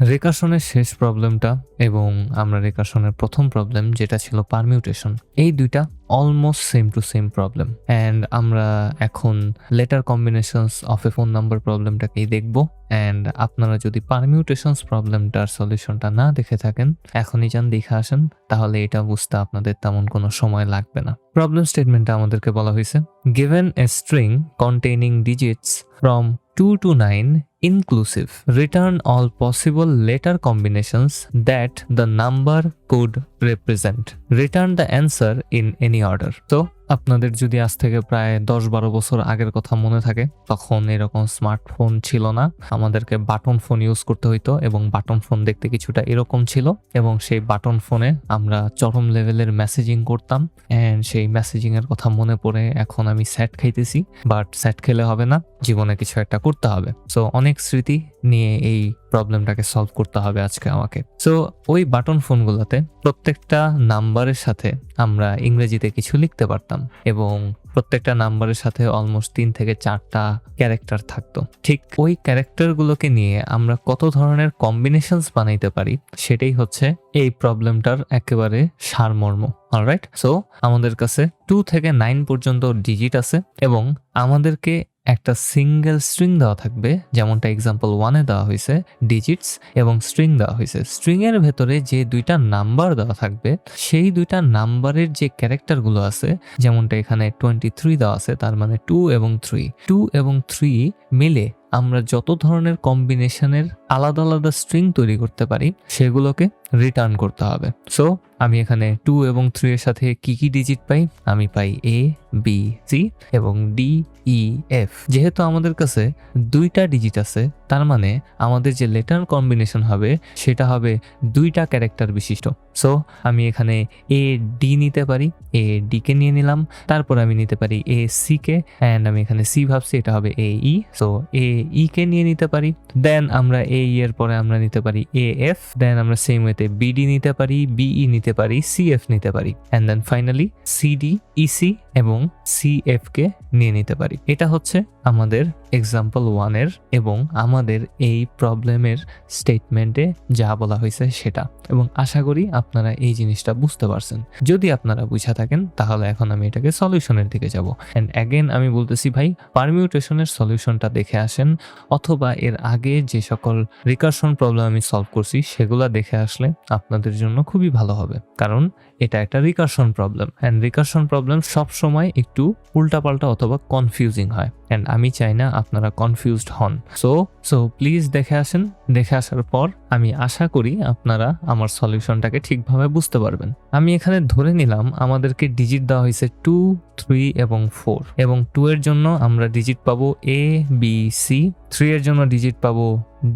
রেকাশনের শেষ প্রবলেমটা এবং আমরা রেকাশনের প্রথম প্রবলেম যেটা ছিল পারমিউটেশন, এই দুইটা almost same to same problem and আমরা এখন letter combinations of a phone number প্রবলেমটাকেই দেখব। অ্যান্ড আপনারা যদি পারমিউটেশনস প্রবলেমটার সলিউশনটা না দেখে থাকেন, এখনই যান, দেখে আসেন, তাহলে এটা বুঝতে আপনাদের তেমন কোনো সময় লাগবে না। প্রবলেম স্টেটমেন্টটা আমাদেরকে বলা হয়েছে। Given a string containing digits from 2 to 9 inclusive. Return all possible letter combinations that the number could represent. Return the answer in any order. So, আপনাদের যদি আজ থেকে প্রায় দশ বারো বছর আগের কথা মনে থাকে, তখন এরকম স্মার্টফোন ছিল না। আমাদেরকে বাটন ফোন ইউজ করতে হইতো এবং বাটন ফোন দেখতে কিছুটা এরকম ছিল এবং সেই বাটন ফোনে আমরা চরম লেভেলের মেসেজিং করতাম। অ্যান্ড সেই মেসেজিং এর কথা মনে পড়ে এখন আমি স্যাট খাইতেছি বাট স্যাট খেলে হবে না, জীবনে কিছু একটা করতে হবে। সো অনেক স্মৃতি নিয়ে এই প্রবলেমটাকে সলভ করতে হবে আজকে আমাকে। সো ওই বাটন ফোনগুলোতে প্রত্যেকটা নাম্বারের সাথে আমরা ইংরেজিতে কিছু লিখতে পারতাম এবং প্রত্যেকটা নাম্বারের সাথে অলমোস্ট তিন থেকে চারটা ক্যারেক্টার থাকতো। ঠিক ওই ক্যারেক্টারগুলোকে নিয়ে আমরা কত ধরনের কম্বিনেশনস বানাইতে পারি সেটাই হচ্ছে এই প্রবলেমটার একেবারে সারমর্ম। অলরাইট সো আমাদের কাছে টু থেকে নাইন পর্যন্ত ডিজিট আছে এবং আমাদেরকে একটা সিঙ্গেল স্ট্রিং দেওয়া থাকবে, যেমনটা এক্সাম্পল ওয়ানে দেওয়া হয়েছে ডিজিটস এবং স্ট্রিং দেওয়া হয়েছে। স্ট্রিংয়ের ভেতরে যে দুইটা নাম্বার দেওয়া থাকবে, সেই দুইটা নাম্বারের যে ক্যারেক্টারগুলো আছে, যেমনটা এখানে টোয়েন্টি থ্রি দেওয়া আছে, তার মানে টু এবং থ্রি টু এবং থ্রি মিলে আমরা যত ধরনের কম্বিনেশনের আলাদা আলাদা স্ট্রিং তৈরি করতে পারি, সেগুলোকে রিটার্ন করতে হবে। সো আমি এখানে টু এবং থ্রি এর সাথে কি কি ডিজিট পাই? আমি পাই এ বি সি এবং ডি ই এফ যেহেতু আমাদের কাছে দুইটা ডিজিট আছে, তার মানে আমাদের যে লেটার কম্বিনেশন হবে, সেটা হবে দুইটা ক্যারেক্টার বিশিষ্ট। সো আমি এখানে এ ডি নিতে পারি এ ডি কে নিয়ে নিলাম, তারপর আমি নিতে পারি এ সি কে অ্যান্ড আমি এখানে সি ভাবছি, এটা হবে এ ই সো এ ই কে নিয়ে নিতে পারি? দেন আমরা এ ই এর পরে আমরা নিতে পারি এ এফ দেন আমরা সেম ওয়েতে বিডি নিতে পারি বিই নিতে পারি সি এফ নিতে পারি। And then finally CD EC এবং সি এফ কে নিয়ে নিতে পারি। এটা হচ্ছে আমাদের এক্সাম্পল ওয়ানের এবং আমাদের এই প্রবলেমের স্টেটমেন্টে যা বলা হয়েছে সেটা। এবং আশা করি আপনারা এই জিনিসটা বুঝতে পারছেন। যদি আপনারা বুঝা থাকেন, তাহলে এখন আমি এটাকে সলিউশনের দিকে যাব। অ্যান্ড অ্যাগেন আমি বলতেছি ভাই পারমিউটেশনের সলিউশনটা দেখে আসেন। অথবা এর আগে যে সকল রিকার্শন প্রবলেম আমি সলভ করছি, সেগুলা দেখে আসলে আপনাদের জন্য খুবই ভালো হবে। কারণ এটা একটা recursion problem and recursion problem সবসময় একটু উল্টাপাল্টা অথবা কনফিউজিং হয়। অ্যান্ড আমি চাই না আপনারা কনফিউজড হন। সো সো প্লিজ দেখে আসেন, দেখে আসার পর আমি আশা করি আপনারা আমার সলিউশনটাকে ঠিকভাবে বুঝতে পারবেন। আমি এখানে ধরে নিলাম আমাদেরকে ডিজিট দেওয়া হয়েছে টু থ্রি এবং ফোর এবং টু এর জন্য আমরা ডিজিট পাবো এ বি সি থ্রি এর জন্য ডিজিট পাবো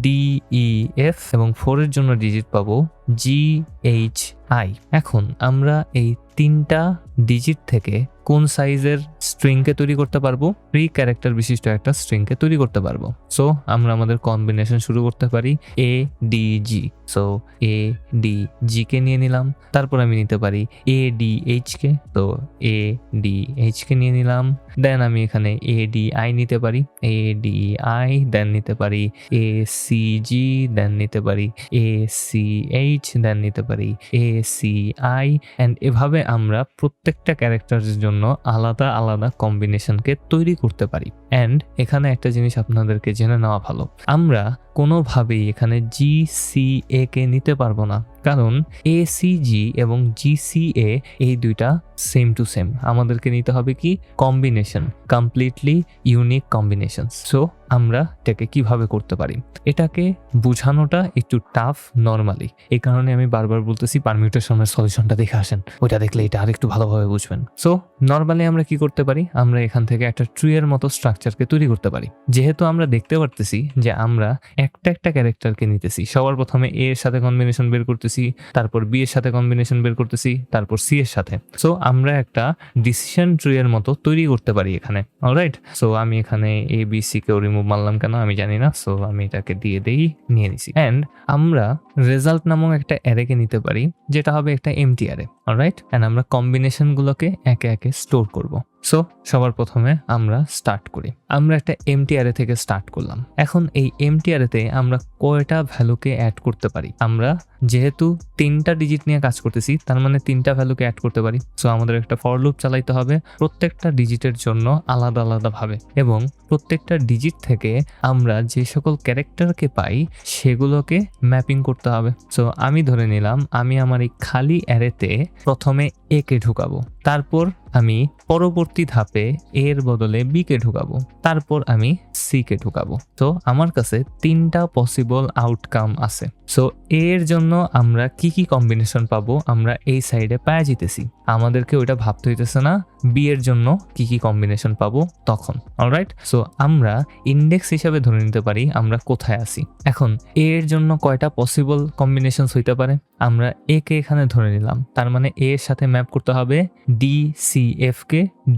ডি ই এফ এবং ফোর এর জন্য ডিজিট পাবো জি এইচ আই এখন আমরা এই তিনটা ডিজিট থেকে কোন সাইজের স্ট্রিংকে তৈরি করতে পারব? প্রি ক্যারেক্টার বিশিষ্ট একটা স্ট্রিংকে তৈরি করতে পারব। সো আমরা আমাদের কম্বিনেশন শুরু করতে পারি A D G so A D G কে নিয়ে নিলাম। তারপর আমি নিতে পারি এ ডি এইচ কে। তো এ ডি এইচ কে নিয়ে নিলাম। দেন আমি এখানে এ ডি আই নিতে পারি। এ ডি আই দেন নিতে পারি এ সি জি দেন নিতে পারি এ সি এইচ দেন নিতে পারি এ সি আই অ্যান্ড এভাবে আমরা প্রত্যেকটা ক্যারেক্টারের জন্য আলাদা আলাদা কম্বিনেশনকে তৈরি করতে পারি। অ্যান্ড এখানে একটা জিনিস আপনাদেরকে জেনে নেওয়া ভালো। আমরা কোনোভাবেই এখানে জি সি এ কে নিতে পারব না। কারণ এ সি এবং জি সি এ এই দুইটা সেম টু সেম আমাদেরকে নিতে হবে কি? Combination completely unique combination so আমরা এটাকে কীভাবে করতে পারি? এটাকে বোঝানোটা একটু টাফ নর্মালি এই কারণে আমি বারবার বলতেছি পারমিউটেশনের সলিউশনটা দেখে আসেন। ওইটা দেখলে এটা আর একটু ভালোভাবে বুঝবেন। সো নর্মালি আমরা কি করতে পারি? আমরা এখান থেকে একটা ট্রি এর মতো স্ট্রাকচারকে তৈরি করতে পারি। যেহেতু আমরা দেখতে পারতেছি যে আমরা একটা একটা ক্যারেক্টারকে নিতেছি। সবার প্রথমে এ এর সাথে কম্বিনেশন বের করতেছি। তারপর বি এর সাথে কম্বিনেশন বের করতেছি, তারপর সি এর সাথে। সো আমরা একটা ডিসিশন ট্রি এর মতো তৈরি করতে পারি এখানে অলরাইট সো আমি এখানে এ বি সি কেও রিমুভ মারলাম কেন আমি জানি না সো আমি এটাকে দিয়ে দেই, নিয়ে নিছি। অ্যান্ড আমরা রেজাল্ট নামক একটা অ্যারেকে নিতে পারি, যেটা হবে একটা এমটি অ্যারে অলরাইট অ্যান্ড আমরা কম্বিনেশনগুলোকে একে একে স্টোর করব। সো সবার প্রথমে আমরা স্টার্ট করি। আমরা একটা এমটি থেকে স্টার্ট করলাম। এখন এই এমটি আমরা কয়টা ভ্যালুকে অ্যাড করতে পারি? আমরা যেহেতু তিনটা ডিজিট নিয়ে কাজ করতেছি, তার মানে তিনটা ভ্যালুকে অ্যাড করতে পারি। সো আমাদের একটা ফর লুপ চালাইতে হবে। প্রত্যেকটা ডিজিটের জন্য আলাদা আলাদা ভাবে। এবং প্রত্যেকটা ডিজিট থেকে আমরা যে সকল ক্যারেক্টারকে পাই, সেগুলোকে ম্যাপিং করতে হবে। সো আমি ধরে নিলাম, আমি আমার এই খালি অ্যারেতে প্রথমে একে ঢুকাবো। তারপর আমি পরবর্তী ধাপে এর বদলে বি কে ঢুকাবো। তারপর আমি সি কে ঢুকাবো। তো আমার কাছে তিনটা পসিবল আউটকাম আছে। সো এর জন্য আমরা কি কি কম্বিনেশন পাবো আমরা এই সাইডে পায়া জিতেছি। আমাদেরকে ওইটা ভাবতে হইতেছে না বি এর জন্য কি কি কম্বিনেশন পাবো তখন। অলরাইট সো আমরা ইন্ডেক্স হিসাবে ধরে নিতে পারি আমরা কোথায় আছি। এখন, এর জন্য কয়টা পসিবল কম্বিনেশন হইতে পারে? আমরা এ কে এখানে ধরে নিলাম। তার মানে এ এর সাথে ম্যাপ করতে হবে ডি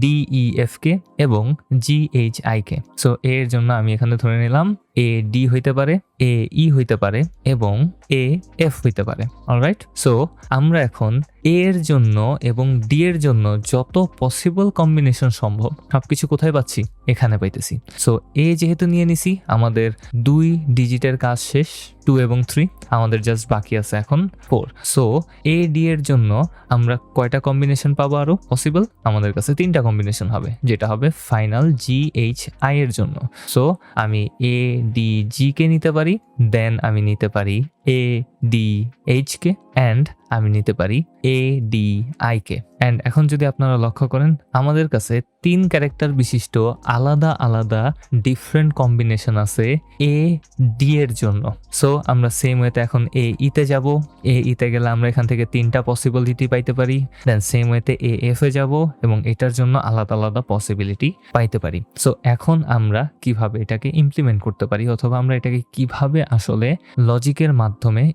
সি এফ কে ডি ই এফ কে এবং জি এইচ আই কে সো এর জন্য আমি এখানে ধরে নিলাম এ ডি হইতে পারে এ ই হইতে পারে এবং এ এফ হইতে পারে অলরাইট সো আমরা এখন এ এর জন্য এবং ডি এর জন্য যত পসিবল কম্বিনেশন সম্ভব, সবকিছু কোথায় পাচ্ছি? এখানে পাইতেছি। সো এ যেহেতু নিয়ে নিছি, আমাদের দুই ডিজিটের কাজ শেষ টু এবং থ্রি আমাদের জাস্ট বাকি আছে এখন ফোর সো এ ডি এর জন্য আমরা কয়টা কম্বিনেশন পাবো আরও? পসিবল আমাদের কাছে তিনটা কম্বিনেশন হবে, যেটা হবে ফাইনাল জি এইচ আই এর জন্য। সো আমি এ ডি জি কে নিতে পারি দেন আমি নিতে পারি এ ডি এইচ কে অ্যান্ড আমি নিতে পারি এ ডি আই কে অ্যান্ড এখন যদি আপনারা লক্ষ্য করেন, আমাদের কাছে তিন ক্যারেক্টার বিশিষ্ট আলাদা আলাদা ডিফারেন্ট কম্বিনেশন আছে এ ডি এর জন্য। সো আমরা সেম ওয়েতে এখন এ ইতে যাব। এ ইতে গেলে আমরা এখান থেকে তিনটা পসিবিলিটি পাইতে পারি। দেন সেম ওয়েতে এ এফ এ যাব এবং এটার জন্য আলাদা আলাদা পসিবিলিটি পাইতে পারি। সো এখন আমরা কীভাবে এটাকে ইমপ্লিমেন্ট করতে পারি অথবা আমরা এটাকে কীভাবে আসলে লজিকের মাধ্যমে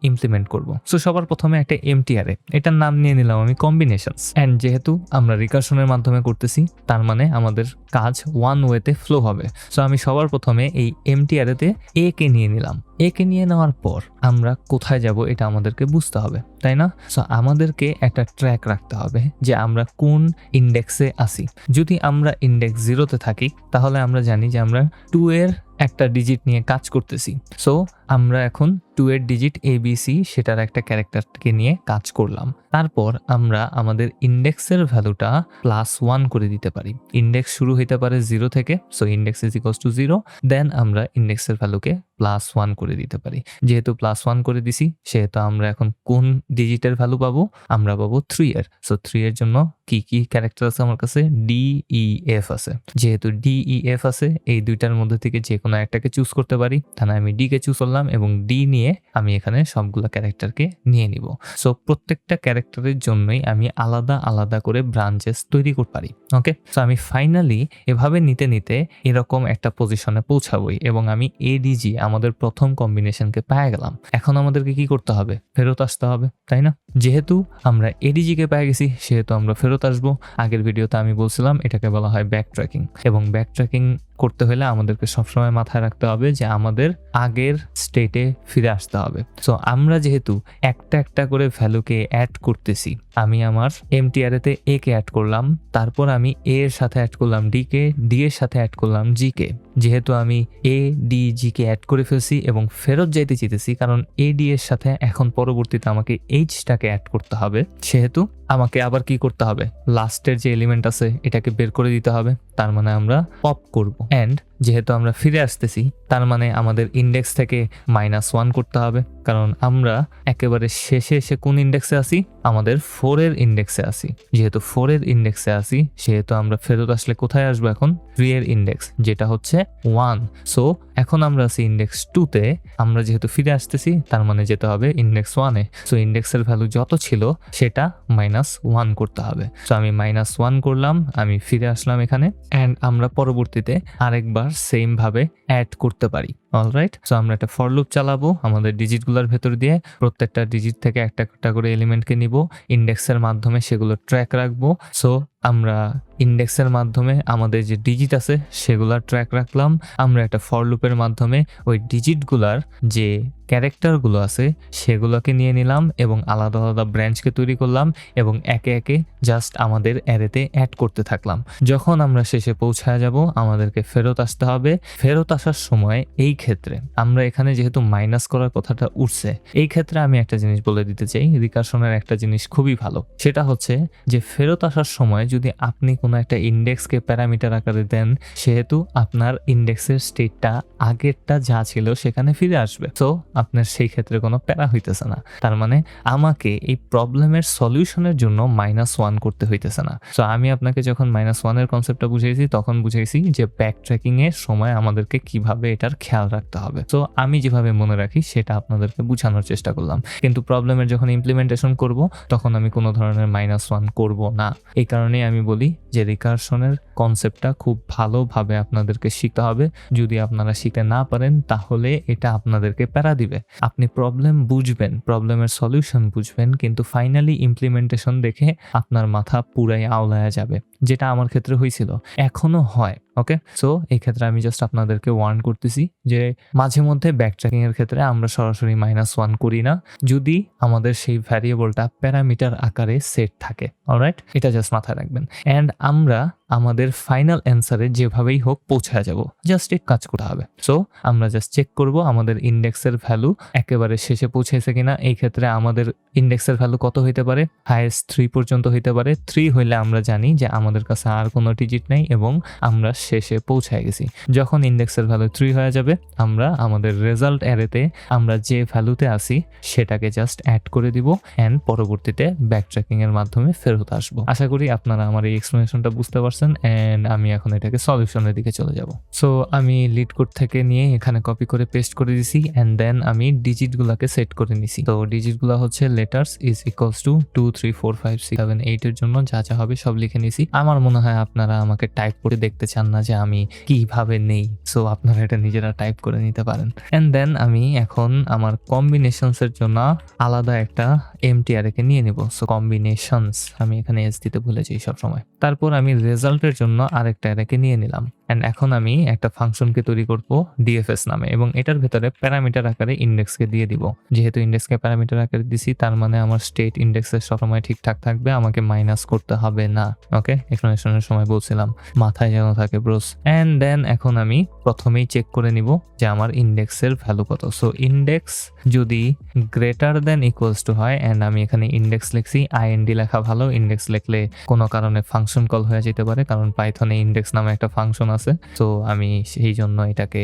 ইমপ্লিমেন্ট করব। সো সবার প্রথমে একটা এমটিআরএ এটার নাম নিয়ে নিলাম আমি কম্বিনেশনস অ্যান্ড যেহেতু আমরা রিকার্শনের মাধ্যমে করতেছি, তার মানে আমাদের কাজ ওয়ান ওয়েতে ফ্লো হবে। সো আমি সবার প্রথমে এই এমটিআরএতে এ কে নিয়ে নিলাম। এ কে নিয়ে নেওয়ার পর আমরা কোথায় যাব এটা আমাদেরকে বুঝতে হবে, তাই না? সো আমাদেরকে একটা ট্র্যাক রাখতে হবে যে আমরা কোন ইন্ডেক্সে আসি যদি আমরা ইন্ডেক্স জিরোতে থাকি, তাহলে আমরা জানি যে আমরা টু এর একটা ডিজিট নিয়ে কাজ করতেছি। সো আমরা এখন টু এর ডিজিট এ বি সি সেটার একটা ক্যারেক্টারকে নিয়ে কাজ করলাম। তারপর আমরা আমাদের ইন্ডেক্সের ভ্যালুটা প্লাস ওয়ান করে দিতে পারি। ইন্ডেক্স শুরু হইতে পারে জিরো থেকে so index is equals to zero then আমরা ইন্ডেক্সের ভ্যালুকে প্লাস ওয়ান করে দিতে পারি। যেহেতু প্লাস ওয়ান করে দিছি, সেহেতু আমরা এখন কোন ডিজিটের ভ্যালু পাবো? আমরা পাবো থ্রি এর। সো থ্রি এর জন্য কি কি ক্যারেক্টার আছে আমার কাছে? ডি ই এফ আছে। যেহেতু ডি ই এফ আছে, এই দুইটার মধ্যে থেকে যে কোনো একটাকে চুজ করতে পারি। তাহলে আমি ডি কে চুজ করলাম এবং ডি নিয়ে আমি এখানে সবগুলো ক্যারেক্টারকে নিয়ে নিব। সো প্রত্যেকটা ক্যারেক্টারের জন্যই আমি আলাদা আলাদা করে ব্রাঞ্চেস তৈরি করতে পারি। ওকে সো আমি ফাইনালি এভাবে নিতে নিতে এরকম একটা পজিশনে পৌঁছাবই এবং আমি এডিজি আমাদের প্রথম কম্বিনেশনকে পেয়ে গেলাম। এখন আমাদেরকে কি করতে হবে? ফেরত আসতে হবে, তাই না? যেহেতু আমরা এডিজিকে পেয়ে গেছি, সেহেতু আমরা ফেরত আসব। আগের ভিডিওতে আমি বলছিলাম, এটাকে বলা হয় ব্যাক ট্র্যাকিং এবং ব্যাক ট্র্যাকিং করতে হলে আমাদেরকে সবসময় মাথায় রাখতে হবে যে আমাদের আগের স্টেটে ফিরে আসতে হবে। সো আমরা যেহেতু একটা একটা করে ভ্যালুকে অ্যাড করতেছি, আমি আমার এমটিআরএতে এ কে অ্যাড করলাম, তারপর আমি এ এর সাথে অ্যাড করলাম ডি কে ডি এর সাথে অ্যাড করলাম জি কে। যেহেতু আমি এ ডি জি কে অ্যাড করে ফেলছি এবং ফেরত যাইতে চেতেছি কারণ এ ডি এর সাথে এখন পরবর্তীতে আমাকে এইচটাকে অ্যাড করতে হবে, সেহেতু আমাকে আবার কি করতে হবে? লাস্টের যে এলিমেন্ট আছে, এটাকে বের করে দিতে হবে, তার মানে আমরা পপ করব। অ্যান্ড যেহেতু আমরা ফিরে আসতেছি, তার মানে আমাদের ইন্ডেক্স থেকে মাইনাস ওয়ান করতে হবে। কারণ আমরা একেবারে শেষে এসে কোন ইন্ডেক্সে আসি আমাদের ফোরের ইন্ডেক্সে আসি যেহেতু ফোরের ইন্ডেক্সে আসি সেহেতু আমরা ফেরত আসলে কোথায় আসব এখন? থ্রি এর ইন্ডেক্স যেটা হচ্ছে ওয়ান সো এখন আমরা আছি ইন্ডেক্স টুতে আমরা যেহেতু ফিরে আসতেছি, তার মানে যেতে হবে ইন্ডেক্স ওয়ানে সো ইন্ডেক্সের ভ্যালু যত ছিল, সেটা মাইনাস ওয়ান করতে হবে। সো আমি মাইনাস ওয়ান করলাম, আমি ফিরে আসলাম এখানে। অ্যান্ড আমরা পরবর্তীতে আরেকবার সেম ভাবে অ্যাড করতে পারি। অলরাইট সো আমরা একটা ফর লুপ চালাবো, আমাদের ডিজিটগুলোর ভেতর দিয়ে প্রত্যেকটা ডিজিট থেকে একটা একটা করে এলিমেন্টকে নিব। ইন্ডেক্সের মাধ্যমে সেগুলো ট্র্যাক রাখব। সো আমরা ইন্ডেক্সের মাধ্যমে আমাদের যে ডিজিট আছে সেগুলার ট্র্যাক রাখলাম। আমরা একটা ফর লুপের মাধ্যমে ওই ডিজিটগুলার যে ক্যারেক্টারগুলো আছে সেগুলোকে নিয়ে নিলাম এবং আলাদা আলাদা ব্রাঞ্চকে তৈরি করলাম এবং একে একে জাস্ট আমাদের অ্যারেতে অ্যাড করতে থাকলাম। যখন আমরা শেষে পৌঁছায় যাব, আমাদেরকে ফেরত আসতে হবে। ফেরত আসার সময় এই ক্ষেত্রে আমরা এখানে যেহেতু মাইনাস করার কথাটা উঠছে, এই ক্ষেত্রে আমি একটা জিনিস বলে দিতে চাই। রিকার্শনের একটা জিনিস খুবই ভালো। সেটা হচ্ছে যে ফেরত আসার সময় যদি আপনি কোনো একটা ইন্ডেক্সকে প্যারামিটার আকারে দেন, সেহেতু আপনার ইন্ডেক্সের স্টেটটা আগেরটা যা ছিল সেখানে ফিরে আসবে। তো আপনার সেই ক্ষেত্রে কোনো প্যারা হইতেছে না। তার মানে আমাকে এই প্রবলেমের সলিউশনের জন্য মাইনাস ওয়ান করতে হইতেছে না। তো আমি আপনাকে যখন মাইনাস ওয়ানের কনসেপ্টটা বুঝিয়েছি তখন বুঝিয়েছি যে ব্যাক ট্র্যাকিং এর সময় আমাদেরকে কীভাবে এটার খেয়াল রাখতে হবে। তো আমি যেভাবে মনে রাখি, সেটা আপনাদেরকে বোঝানোর চেষ্টা করলাম। কিন্তু প্রবলেমের যখন ইমপ্লিমেন্টেশন করব, তখন আমি কোনো ধরনের মাইনাস ওয়ান করব না। এই কারণেই আমি বলি যে রিকার্শনের কনসেপ্টটা খুব ভালোভাবে আপনাদেরকে শিখতে হবে। যদি আপনারা শিখতে না পারেন, তাহলে এটা আপনাদেরকে প্যারা দিবে। আপনি প্রবলেম বুঝবেন প্রবলেমের সলিউশন বুঝবেন, কিন্তু ফাইনালি ইমপ্লিমেন্টেশন দেখে আপনার মাথা পুরাই আওলায়া যাবে। যেটা আমার ক্ষেত্রে হয়েছিল। এখনও হয়। ওকে সো এই ক্ষেত্রে আমি জাস্ট আপনাদেরকে ওয়ার্ন করতেছি যে মাঝে মধ্যে ব্যাক ট্র্যাকিং এর ক্ষেত্রে আমরা সরাসরি মাইনাস ওয়ান করি না। যদি আমাদের সেই ভ্যারিয়েবলটা প্যারামিটার আকারে সেট থাকে অলরাইট এটা জাস্ট মাথায় রাখবেন। অ্যান্ড আমরা আমাদের ফাইনাল অ্যান্সারে যেভাবেই হোক পৌঁছায় যাব। জাস্ট এক কাজ করতে হবে। সো আমরা জাস্ট চেক করব আমাদের ইন্ডেক্সের ভ্যালু একেবারে শেষে পৌঁছেছে কিনা। এই ক্ষেত্রে আমাদের ইন্ডেক্সের ভ্যালু কত হইতে পারে? হাইয়েস্ট থ্রি পর্যন্ত হইতে পারে। থ্রি হইলে আমরা জানি যে আমাদের কাছে আর কোনো ডিজিট নেই এবং আমরা শেষে পৌঁছায় গেছি। যখন ইন্ডেক্সের ভ্যালু থ্রি হয়ে যাবে, আমরা আমাদের রেজাল্ট অ্যারেতে আমরা যে ভ্যালুতে আসি সেটাকে জাস্ট অ্যাড করে দিব অ্যান্ড পরবর্তীতে ব্যাক ট্র্যাকিং এর মাধ্যমে ফেরত আসব। আশা করি আপনারা আমার এই এক্সপ্লেনেশনটা বুঝতে পারছেন। অ্যান্ড আমি এখন এটাকে সলিউশনের দিকে চলে যাব। সো আমি লিড কোড থেকে নিয়ে এখানে কপি করে পেস্ট করে দিছি অ্যান্ড দেন আমি ডিজিটগুলোকে সেট করে নিছি। তো ডিজিটগুলো হচ্ছে letters is equals to two three four five six seven এইটের জন্য যা যা হবে সব লিখে নিছি। আমার মনে হয় আপনারা আমাকে টাইপ করে দেখতে চান না যে আমি কীভাবে নেই। সো আপনারা এটা নিজেরা টাইপ করে নিতে পারেন। অ্যান্ড দেন আমি এখন আমার কম্বিনেশনস এর জন্য আলাদা একটা এমটিআর কে নিয়ে নিব। সো কম্বিনেশনস আমি এখানে এস দিতে ভুলে যাই সব সময় তারপর আমি রেজাল্টের জন্য আরেকটা অ্যারেকে নিয়ে নিলাম। অ্যান্ড এখন আমি একটা ফাংশনকে তৈরি করব ডিএফএস নামে এবং এটার ভেতরে প্যারামিটার আকারে ইন্ডেক্সকে দিয়ে দিব। যেহেতু ইন্ডেক্সকে প্যারামিটার আকারে দিছি, তার মানে আমার স্টেট ইন্ডেক্সের সবসময় ঠিকঠাক থাকবে, আমাকে মাইনাস করতে হবে না। ওকে এক্সপ্লেনেশনের সময় বলছিলাম। মাথায় যেন থাকে ব্রোস অ্যান্ড দেন এখন আমি প্রথমেই চেক করে নিব যে আমার ইন্ডেক্সের ভ্যালু কত। সো ইন্ডেক্স যদি গ্রেটার দেন ইকুয়ালস টু হয় অ্যান্ড আমি এখানে ইন্ডেক্স লিখছি আইএনডি লেখা ভালো ইন্ডেক্স লিখলে কোনো কারণে ফাংশন কল হয়ে যেতে পারে, কারণ পাইথনে ইন্ডেক্স নামে একটা ফাংশন আছে। তো আমি সেই জন্য এটাকে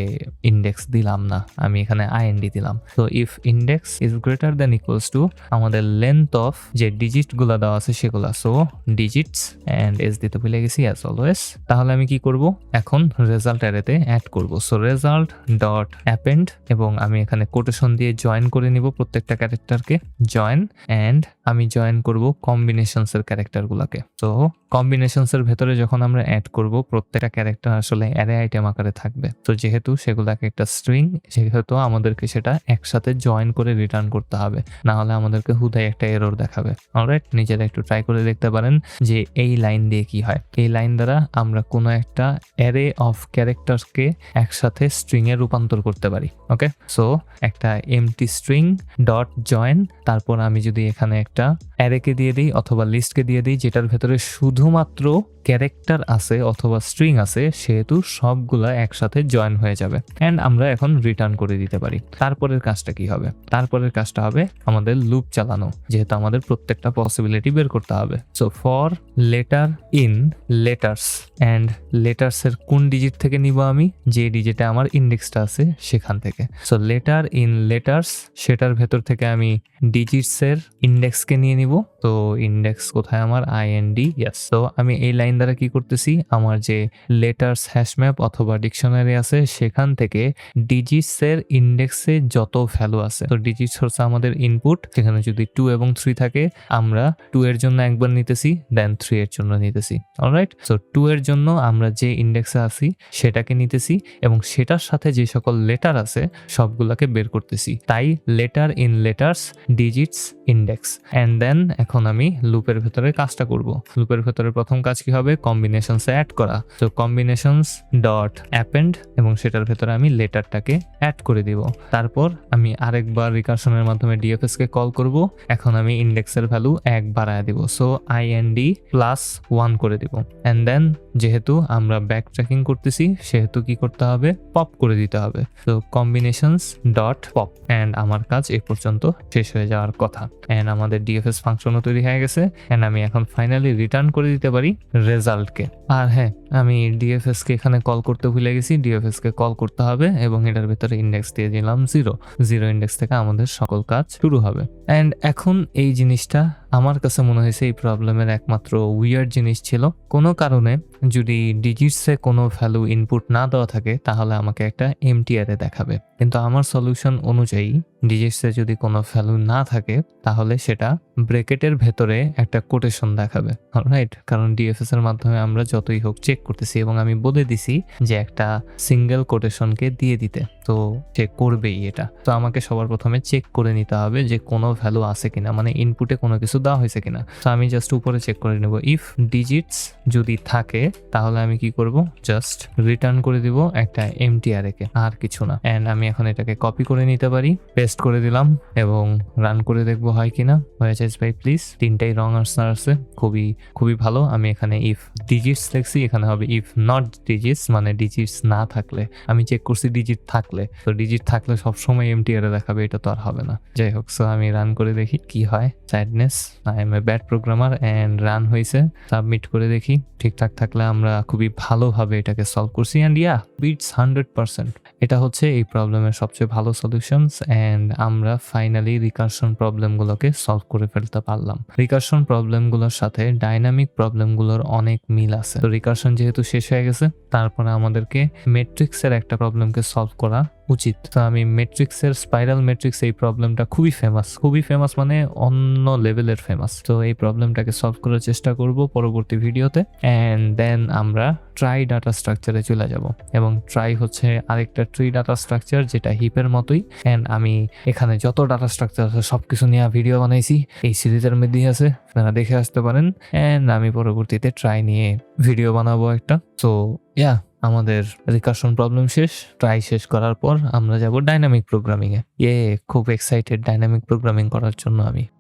ইন্ডেক্স দিলাম না। আমি এখানে আইএনডি দিলাম। তো if index is greater than equals to আমাদের লেন্থ অফ যে ডিজিটগুলা দেওয়া আছে সেগুলা। সো ডিজিটস অ্যান্ড এস দিতে ভুলে গেছি অ্যাজ অলওয়েজ তাহলে আমি কি করব? এখন রেজাল্ট অ্যারেতে অ্যাড করব। সো রেজাল্ট ডট অ্যাপেন্ড এবং আমি এখানে কোটেশন দিয়ে জয়েন করে নিব প্রত্যেকটা ক্যারেক্টারকে জয়েন অ্যান্ড আমি জয়েন করব কম্বিনেশনস এর ক্যারেক্টারগুলোকে তো কম্বিনেশনস এর ভেতরে যখন আমরা অ্যাড করব, প্রত্যেকটা ক্যারেক্টার আসলে অ্যারে আইটেম আকারে থাকবে। তো যেহেতু সেগুলোকে একটা স্ট্রিং সেহেতু আমাদেরকে সেটা একসাথে জয়েন করে রিটার্ন করতে হবে। না হলে আমাদেরকে হুদাই একটা এরর দেখাবে। অলরাইট নিজেরা একটু ট্রাই করে দেখতে পারেন যে এই লাইন দিয়ে কি হয়। এই লাইন দ্বারা আমরা কোনো একটা অ্যারে অফ ক্যারেক্টারকে একসাথে স্ট্রিং এ রূপান্তর করতে পারি। ওকে সো একটা এমটি স্ট্রিং ডট জয়েন তারপর আমি যদি এখানে একটা অ্যারেকে দিয়ে দিই অথবা লিস্টকে দিয়ে দিই, যেটার ভেতরে শুধুমাত্র ক্যারেক্টার আছে অথবা স্ট্রিং আছে, সেহেতু সবগুলা একসাথে জয়েন হয়ে যাবে। অ্যান্ড আমরা এখন রিটার্ন করে দিতে পারি। তারপরের কাজটা কি হবে? তারপরের কাজটা হবে আমাদের লুপ চালানো, যেহেতু আমাদের প্রত্যেকটা পসিবিলিটি বের করতে হবে। So for letter in letters and লেটার্সের কোন ডিজিট থেকে নিব আমি? যে ডিজিটে আমার ইন্ডেক্সটা আছে সেখান থেকে। সো লেটার ইন লেটার্স সেটার ভেতর থেকে আমি ডিজিটসের ইন্ডেক্সকে নিয়ে নিব। তো ইন্ডেক্স কোথায় আমার? আইএনডি ইয়াস তো আমি এই লাইন দ্বারা কি করতেছি? আমার যে লেটার্স হ্যাশম্যাপ অথবা ডিকশনারি আছে, সেখান থেকে ডিজিটসের ইন্ডেক্সে যত ভ্যালু আছে, তো ডিজিটস হচ্ছে আমাদের ইনপুট সেখানে যদি টু এবং থ্রি থাকে, আমরা টু এর জন্য একবার নিতেছি দেন থ্রি এর জন্য নিতেছি। অলরাইট সো টু এর জন্য আমরা যে ইন্ডেক্সে আছি, সেটাকে নিতেছি এবং সেটার সাথে যে সকল লেটার আছে, সবগুলোকে বের করতেছি। তাই letter in letters digits index and then এখন আমি লুপের ভেতরে কাজটা করব। লুপের ভেতরে প্রথম কাজ কি হবে? কম্বিনেশনসে অ্যাড করা। তো কম্বিনেশনস ডট অ্যাপেন্ড এবং সেটার ভেতরে আমি লেটারটাকে অ্যাড করে দিব। তারপর আমি আরেকবার রিকার্শনের মাধ্যমে ডিএফএস কে কল করব। এখন আমি ইন্ডেক্সের ভ্যালু এক বাড়ায় দিব। So I N D plus one করে দিব। অ্যান্ড দেন যেহেতু আমরা ব্যাক ট্র্যাকিং করতেছি, সেহেতু কি করতে হবে? পপ করে দিতে হবে। তো কম্বিনেশনস ডট পপ অ্যান্ড আমার কাজ এ পর্যন্ত শেষ হয়ে যাওয়ার কথা। অ্যান্ড আমাদের ডিএফএস ফাংশনও তৈরি হয়ে গেছে অ্যান্ড আমি এখন ফাইনালি রিটার্ন করে দিতে পারি রেজাল্টকে আর হ্যাঁ আমি ডিএফএস কে এখানে কল করতে ভুলে গেছি ডিএফএসকে কল করতে হবে এবং এটার ভেতরে ইন্ডেক্স দিয়ে দিলাম জিরো জিরো ইন্ডেক্স থেকে আমাদের সকল কাজ শুরু হবে। অ্যান্ড এখন এই জিনিসটা আমার কাছে মনে হয়েছে এই প্রবলেমের একমাত্র উইয়ার জিনিস ছিল। কোনো কারণে যদি ডিজিটসে কোনো ভ্যালু ইনপুট না দেওয়া থাকে, তাহলে আমাকে একটা এমটিআরে দেখাবে। কিন্তু আমার সলিউশন অনুযায়ী ডিজিটসে যদি কোনো ভ্যালু না থাকে, তাহলে সেটা ব্রেকেটের ভেতরে একটা কোটেশন দেখাবে। রাইট কারণ ডিএফএস এর মাধ্যমে আমরা যতই হোক চেক করতেছি এবং আমি বলে দিছি যে একটা সিঙ্গেল কোটেশনকে দিয়ে দিতে। তো চেক করবেই এটা। তো আমাকে সবার প্রথমে চেক করে নিতে হবে যে কোনো ভ্যালু আছে কিনা মানে ইনপুটে কোনো কিছু দেওয়া হয়েছে কিনা। তো আমি জাস্ট উপরে চেক করে নেব ইফ ডিজিটস যদি থাকে, তাহলে আমি কি করব? জাস্ট রিটার্ন করে দিব একটা এমটিআর কে আর কিছু না। অ্যান্ড আমি এখন এটাকে কপি করে নিতে পারি পেস্ট করে দিলাম এবং রান করে দেখব হয় কিনা। হয়ে যায় ভাই প্লিজ তিনটাই রং আনসার আছে, খুবই খুবই ভালো। আমি এখানে ইফ ডিজিটস লিখছি, এখানে হবে ইফ নট ডিজিটস মানে ডিজিটস না থাকলে। আমি চেক করছি ডিজিট থাকলে তো ডিজিট থাকলে সবসময় এমটিআর দেখাবে, এটা তো আর হবে না। যাই হোক সো আমি রান করে দেখি কি হয়। Sadness I am a bad programmer and run হয়েছে সাবমিট করে দেখি। ঠিকঠাক থাকলে আমরা খুবই ভালোভাবে এটাকে সলভ করছি। And yeah beats hundred percent এটা হচ্ছে এই প্রবলেমের সবচেয়ে ভালো সলিউশনস অ্যান্ড আমরা ফাইনালি রিকারশন প্রবলেমগুলোকে সলভ করে ফেলতে পারলাম। রিকারশন প্রবলেমগুলোর সাথে ডাইনামিক প্রবলেমগুলোর অনেক মিল আছে। তো রিকারশন যেহেতু শেষ হয়ে গেছে, তারপরে আমাদেরকে মেট্রিক্সের একটা প্রবলেমকে সলভ করা উচিত। তো আমি মেট্রিক্সের স্পাইরাল মেট্রিক্স এই প্রবলেমটা খুবই ফেমাস খুবই ফেমাস মানে অন্য লেভেলের ফেমাস তো এই প্রবলেমটাকে সলভ করার চেষ্টা করব পরবর্তী ভিডিওতে অ্যান্ড দেন আমরা ট্রাই ডাটা স্ট্রাকচারে চলে যাব। এবং ট্রাই হচ্ছে আরেকটা ট্রি ডাটা স্ট্রাকচার যেটা হিপের মতোই। অ্যান্ড আমি এখানে যত ডাটা স্ট্রাকচার আছে সব কিছু নিয়ে ভিডিও বানাইছি। এই সিরিজের মধ্যেই আছে, আপনারা দেখে আসতে পারেন। অ্যান্ড আমি পরবর্তীতে ট্রাই নিয়ে ভিডিও বানাবো একটা। তো ইয়া আমাদের রিকাশন প্রবলেম শেষ ট্রাই শেষ করার পর আমরা যাব ডাইনামিক প্রোগ্রামিংয়ে এ। ইয়ে খুব এক্সাইটেড ডাইনামিক প্রোগ্রামিং করার জন্য আমি।